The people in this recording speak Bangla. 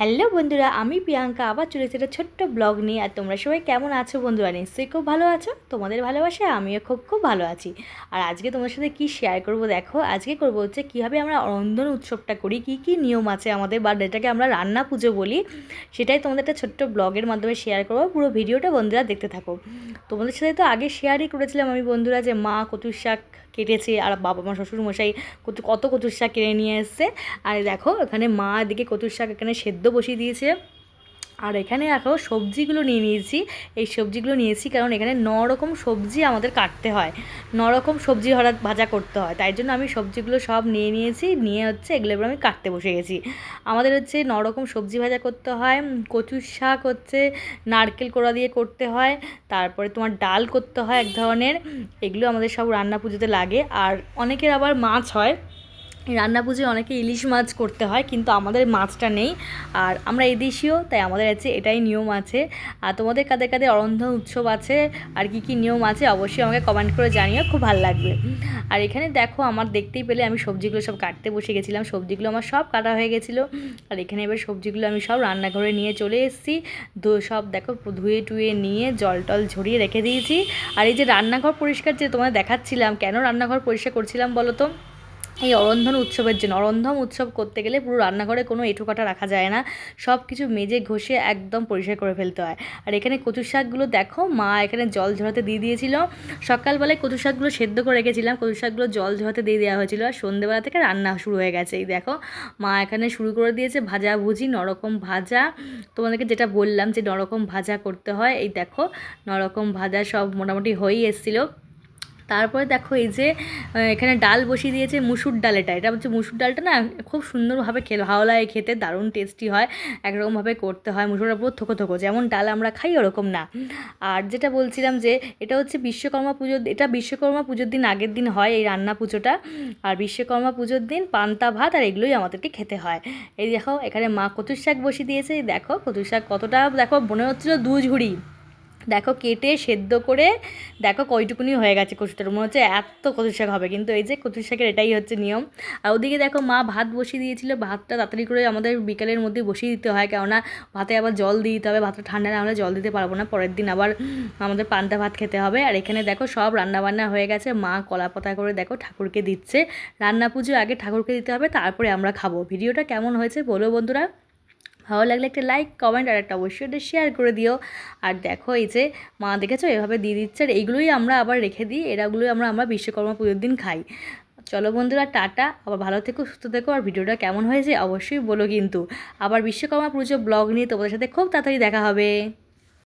হ্যালো বন্ধুরা, আমি প্রিয়াঙ্কা আবার চলে এসেছি একটা ছোট্ট ব্লগ নিয়ে। আর তোমরা সবাই কেমন আছো বন্ধুরা? নিশ্চয়ই খুব ভালো আছো। তোমাদের ভালোবাসায় আমিও খুব খুব ভালো আছি। আর আজকে তোমার সাথে কি শেয়ার করব দেখো? আজকে করব হচ্ছে কীভাবে আমরা রন্ধন উৎসবটা করি, কি কি নিয়ম আছে আমাদের, বা যেটাকে আমরা রান্না পুজো বলি, সেটাই তোমাদের একটা ছোট্ট ব্লগের মাধ্যমে শেয়ার করব। পুরো ভিডিওটা বন্ধুরা দেখতে থাকো। তোমাদের সাথে তো আগে শেয়ারই করেছিলাম আমি বন্ধুরা যে মা কচুর শাক কেটেছে, আর বাবা মা শ্বশুর মশাই কত কত কচুর শাক কিনে নিয়ে এসছে। আর দেখো, এখানে মা এদিকে কচুর শাক এখানে সেদ্ধ বসিয়ে দিয়েছে। আর এখানে দেখো সবজিগুলো নিয়ে নিয়েছি। এই সবজিগুলো নিয়েছি কারণ এখানে ন রকম সবজি আমাদের কাটতে হয়। ন রকম সবজি হঠাৎ ভাজা করতে হয়। তাই জন্য আমি সবজিগুলো সব নিয়ে নিয়েছি। নিয়ে হচ্ছে এগুলো এবার আমি কাটতে বসে গেছি। আমাদের হচ্ছে ন রকম সবজি ভাজা করতে হয়। কচুর শাক হচ্ছে নারকেল কোড়া দিয়ে করতে হয়। তারপরে তোমার ডাল করতে হয় এক ধরনের। এগুলো আমাদের সব রান্না পুজোতে লাগে। আর অনেকের আবার মাছ হয়। রান্না পুজোয় অনেকে ইলিশ মাছ করতে হয়, কিন্তু আমাদের মাছটা নেই। আর আমরা এদেশীয়, তাই আমাদের আছে এটাই নিয়ম আছে। আর তোমাদের কাদের কাদের অরন্ধন উৎসব আছে, আর কি কি নিয়ম আছে অবশ্যই আমাকে কমেন্ট করে জানিও, খুব ভালো লাগবে। আর এখানে দেখো, আমার দেখতেই পেলে আমি সবজিগুলো সব কাটতে বসে গেছিলাম, সবজিগুলো আমার সব কাটা হয়ে গেছিল। আর এখানে এবার সবজিগুলো আমি সব রান্নাঘরে নিয়ে চলে এসেছি। সব দেখো, ধুয়ে টুয়ে নিয়ে জল টল ঝরিয়ে রেখে দিয়েছি। আর এই যে রান্নাঘর পরিষ্কার যে তোমাদের দেখাচ্ছিলাম, কেন রান্নাঘর পরিষ্কার করছিলাম বলো তো? এই অরন্ধন উৎসবের জন্য। অরন্ধম উৎসব করতে গেলে পুরো রান্নাঘরে কোনো এঁঠোকাটা রাখা যায় না। সব কিছু মেজে ঘষে একদম পরিষ্কার করে ফেলতে হয়। আর এখানে কচু শাকগুলো দেখো, মা এখানে জল ঝরাতে দিয়ে দিয়েছিল। সকালবেলায় কচু শাকগুলো সেদ্ধ করে রেখেছিলাম। কচু শাকগুলো জল ঝরাতে দিয়ে দেওয়া হয়েছিল। আর সন্ধ্যেবেলা থেকে রান্না শুরু হয়ে গেছে। এই দেখো, মা এখানে শুরু করে দিয়েছে ভাজা ভুজি, নরকম ভাজা। তোমাদেরকে যেটা বললাম যে নরকম ভাজা করতে হয়, এই দেখো, নরকম ভাজা সব মোটামুটি হয়েই এসেছিল। তারপরে দেখো এই যে এখানে ডাল বসিয়ে দিয়েছে মুসুর ডাল এটা এটা হচ্ছে মুসুর ডালটা না, খুব সুন্দরভাবে খেলে ভালো লাগে খেতে দারুণ টেস্টি হয়, একরকমভাবে করতে হয়, মুসুরের উপর থোকো থোকো, যেমন ডাল আমরা খাই ওরকম না। আর যেটা বলছিলাম যে, এটা হচ্ছে বিশ্বকর্মা পুজো এটা বিশ্বকর্মা পুজোর দিন আগের দিন হয় এই রান্না পুজোটা। আর বিশ্বকর্মা পুজোর দিন পান্তা, ভাত আর এগুলোই আমাদেরকে খেতে হয়। এই দেখো, এখানে মা কচুর শাক বসিয়ে দিয়েছে দেখো কচুর শাক কতটা, দেখো মনে হচ্ছিল দু ঝুড়ি। দেখো কেটে সেদ্ধ করে দেখো কয়টুকুনি হয়ে গেছে কচুটার মনে হচ্ছে এত কচু শাক হবে, কিন্তু এই যে কচু শাকের এটাই হচ্ছে নিয়ম। আর ওদিকে দেখো মা ভাত বসিয়ে দিয়েছিল, ভাতটা তাড়াতাড়ি করে আমাদের বিকালের মধ্যে বসিয়ে দিতে হয়, কেননা ভাতে আবার জল দিয়ে দিতে হবে, ভাতটা ঠান্ডা না হলে জল দিতে পারব না। পরের দিন আবার আমাদের পান্তা ভাত খেতে হবে। আর এখানে দেখো সব রান্নাবান্না হয়ে গেছে, মা কলা পাতা করে দেখো ঠাকুরকে দিচ্ছে। রান্না পুজো আগে ঠাকুরকে দিতে হবে, তারপরে আমরা খাব। ভিডিওটা কেমন হয়েছে বলো বন্ধুরা। ভালো লাগলে একটা লাইক কমেন্ট আর একটা অবশ্যই একটা শেয়ার করে দিও। আর দেখো এই যে মা দেখেছ এভাবে দিয়ে দিচ্ছে আর এইগুলোই আমরা আবার রেখে দিই, এরাগুলোই আমরা আমরা বিশ্বকর্মা পুজোর দিন খাই। চলো বন্ধুরা, টাটা। আবার ভালো থেকো, সুস্থ থেকো আর ভিডিওটা কেমন হয়েছে অবশ্যই বলো কিন্তু। আবার বিশ্বকর্মা পুজো ব্লগ নিয়ে তোমাদের সাথে খুব তাড়াতাড়ি দেখা হবে।